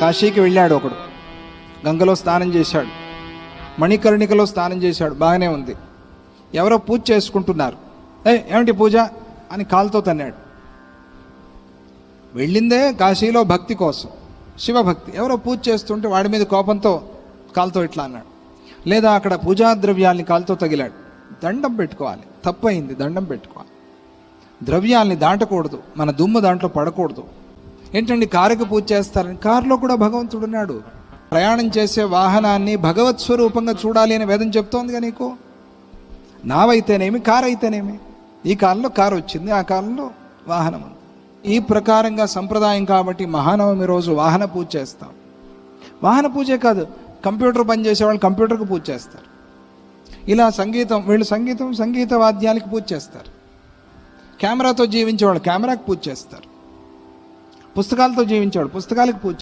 కాశీకి వెళ్ళాడు ఒకడు. గంగలో స్నానం చేశాడు. మణికర్ణికలో స్నానం చేశాడు. బాగానే ఉంది. ఎవరో పూజ చేసుకుంటున్నారు. ఏ ఏమిటి పూజ? అని కాలుతో తన్నాడు. వెళ్ళిందే కాశీలో భక్తి కోసం. శివభక్తి. ఎవరో పూజ చేస్తుంటే వాడి మీద కోపంతో కాలుతో ఇట్లా అన్నాడు. లేదా అక్కడ పూజా ద్రవ్యాల్ని కాలుతో తగిలాడు. దండం పెట్టుకోవాలి. తప్పయింది దండం పెట్టుకోవాలి. ద్రవ్యాల్ని దాటకూడదు. మన దుమ్ము దాంట్లో పడకూడదు. ఏంటండి కారుకి పూజ చేస్తారని కారులో కూడా భగవంతుడు ఉన్నాడు. ప్రయాణం చేసే వాహనాన్ని భగవత్ స్వరూపంగా చూడాలి అని వేదం చెప్తోందిగా నీకు? నావైతేనేమి కారు అయితేనేమి ఈ కాలంలో కారు వచ్చింది ఆ కాలంలో వాహనం ఉంది. ఈ ప్రకారంగా సంప్రదాయం కాబట్టి మహానవమి రోజు వాహన పూజ చేస్తాం. వాహన పూజే కాదు కంప్యూటర్ పనిచేసే వాళ్ళు కంప్యూటర్కి పూజ చేస్తారు. ఇలా సంగీతం వీళ్ళు సంగీతం సంగీత వాద్యానికి పూజ చేస్తారు. కెమెరాతో జీవించేవాళ్ళు కెమెరాకి పూజ చేస్తారు. పుస్తకాలతో జీవించాడు పుస్తకాలకు పూజ